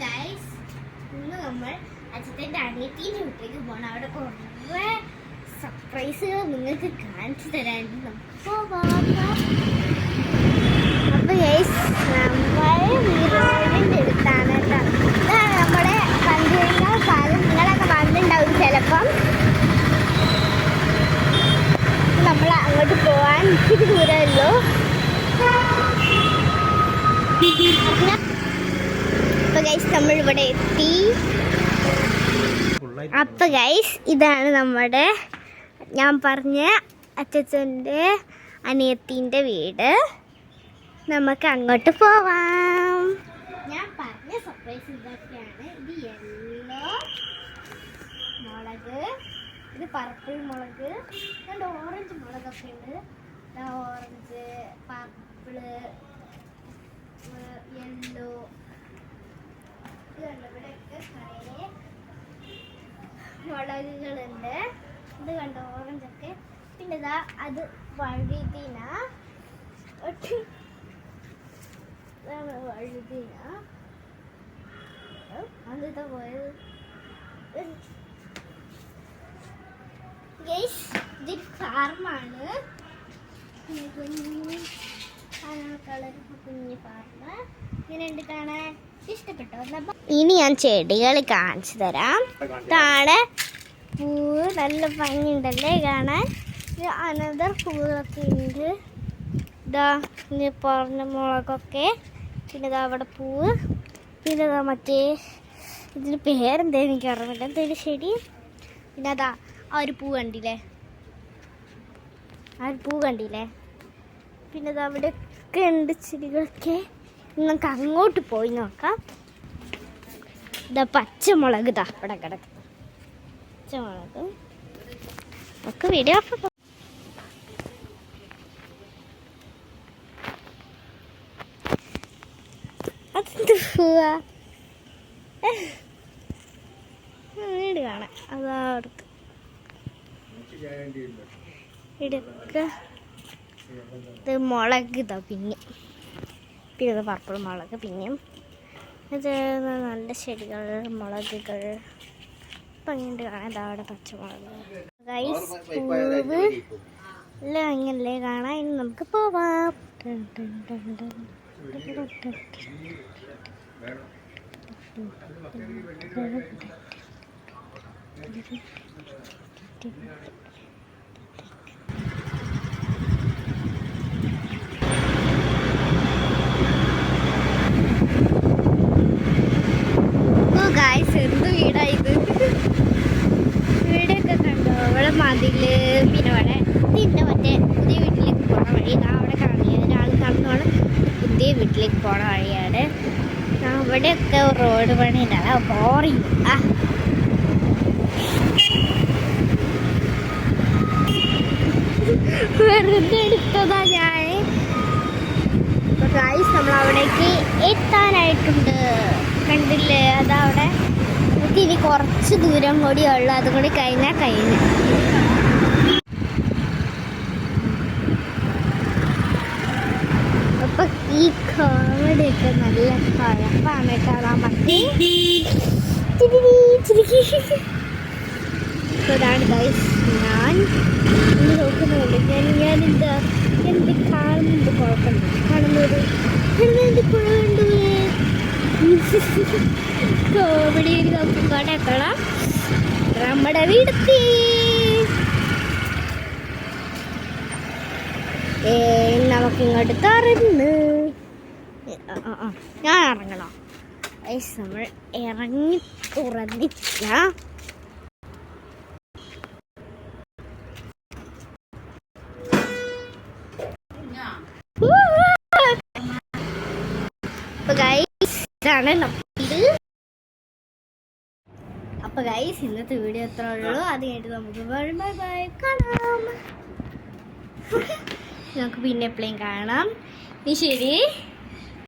Guys ഇന്ന് നമ്മൾ അജിത്തിന്റെ അനിയത്തിന്റെ വീട്ടിലേക്ക് പോകണം അവിടെ കുറേ സർപ്രൈസുകൾ നിങ്ങൾക്ക് കാണിച്ചു തരാനുണ്ട് നമുക്ക് പോവാം. അപ്പൊ ഗൈസ് നമ്മൾ വീടിന്റെ അടുത്താണ് കേട്ടോ. ഇതാണ് നമ്മുടെ പന്തിരിങ്ങ പാലം നിങ്ങളൊക്കെ ചിലപ്പം. നമ്മൾ അങ്ങോട്ട് പോവാൻ ഇച്ചിരി ദൂരമല്ലോ അപ്പൊ ഗൈസ് നമ്മൾ ഇവിടെ എത്തി. അപ്പൊ ഗൈസ് ഇതാണ് നമ്മുടെ ഞാൻ പറഞ്ഞ അച്ഛന്റെ അനിയത്തിന്റെ വീട്. നമുക്ക് അങ്ങോട്ട് പോവാം. ഞാൻ പറഞ്ഞ സർപ്രൈസ് ഇതൊക്കെയാണ്. ഇത് യെല്ലോ മുളക് ഇത് പർപ്പിൾ മുളക് രണ്ട് ഓറഞ്ച് മുളകൊക്കെ ഉണ്ട്. ഓറഞ്ച് പർപ്പിൾ യെല്ലോ മുളകുകളുണ്ട് ഇത് കണ്ടോ ഓറഞ്ച് ഒക്കെ. പിന്നെ ഇതാ അത് വഴുതിന. ഇതാണ് വഴുതിന. പോയത്. ഗൈസ് ഫാർമാണ് കുഞ്ഞു കളർ കുഞ്ഞു ഫാർമ് ഇങ്ങനെയുണ്ട് കാണാൻ. ഇഷ്ടപ്പെട്ടോ എന്നാ ഇനി ഞാൻ ചെടികൾ കാണിച്ചു തരാം. ഇതാണ് പൂവ് നല്ല ഭംഗിയുണ്ടല്ലേ കാണാൻ? അനന്തർ പൂവൊക്കെ ഉണ്ട്. ഇതാ ഇനി പറഞ്ഞ മുളകൊക്കെ. പിന്നെ ഇതാ അവിടെ പൂവ്. പിന്നെ ഇതാ മറ്റേ ഇതിന് പേരെന്താ എനിക്ക് അറിഞ്ഞില്ല എന്തേലും ചെടി. പിന്നെ അതാ ആ ഒരു പൂ കണ്ടില്ലേ? ആ ഒരു പൂ കണ്ടില്ലേ? പിന്നെ ഇതാ അവിടെ ഒക്കെ ഉണ്ട് ചെടികളൊക്കെ. നമുക്ക് അങ്ങോട്ട് പോയി നോക്കാം. ഇതാ പച്ചമുളക് ഇതാ ഇവിടെ കിടക്കും. പച്ചമുളക്. നമുക്ക് വീഡിയോ ഓഫ് അതെന്ത് വീട് കാണാം. അതാ അടുത്ത് എടുക്ക ഇത് മുളക് ഇതാ പിന്നെ. ഇത് പർപ്പിൾ മുളക് പിന്നെയും ഇത് നല്ല ചെടികൾ മുളകുകൾ ഭംഗിയുണ്ട് കാണാൻ ഇതാ അവിടെ പച്ചമുളക് ഗൈസ് പൂവ് എല്ലാം അങ്ങനല്ലേ കാണാൻ ഇനി നമുക്ക് പോവാം മതിൽ പിന്നെ ഇവിടെ ഇതിന്റെ മറ്റേ പുതിയ വീട്ടിലേക്ക് പോണ വഴി. ഞാൻ അവിടെ കാണില്ല ഒരാൾ നടന്നോണം പുതിയ വീട്ടിലേക്ക് പോണ വഴിയാണ്. അവിടെയൊക്കെ റോഡ് പണിയില്ല ബോറിങ് ആ. വെറുതെ എടുത്തതാ ഞാൻ ഗൈസ് നമ്മൾ അവിടേക്ക് എത്താനായിട്ടുണ്ട്. കണ്ടില്ലേ? അതവിടെ ഇനി കുറച്ച് ദൂരം കൂടി ഉള്ളു. അതും കൂടി കഴിഞ്ഞാൽ കഴിഞ്ഞു അപ്പൊ ഈ കോമഡിയൊക്കെ നല്ല കുഴപ്പാണ് കാണാൻ പറ്റി. ഇതാണ് ഗൈസ് ഞാൻ ഇന്ന് നോക്കുന്നുണ്ട്. ഞാൻ ഞാൻ എന്താ എന്ത് കാണുന്നുണ്ട് കുഴപ്പമില്ല കാണുന്നത് എന്ത് കുഴപ്പമുണ്ട്? കോമഡി നോക്കിക്കോട്ടെ എത്തണം നമ്മുടെ വീടത്തി നമുക്കിങ്ങോട്ട് തുറന്ന്. ഞാൻ ഇറങ്ങണോ? ഗൈസ് നമ്മൾ ഇറങ്ങി തുറന്നില്ല ഇതാണ് ഇത് അപ്പൊ ഗൈസ് ഇന്നത്തെ വീഡിയോ എത്ര ഉള്ളൂ. അത് കഴിഞ്ഞിട്ട് നമുക്ക് ബൈ ബൈ കാണാം. നമുക്ക് പിന്നെ എപ്പോഴും കാണാം. ശരി.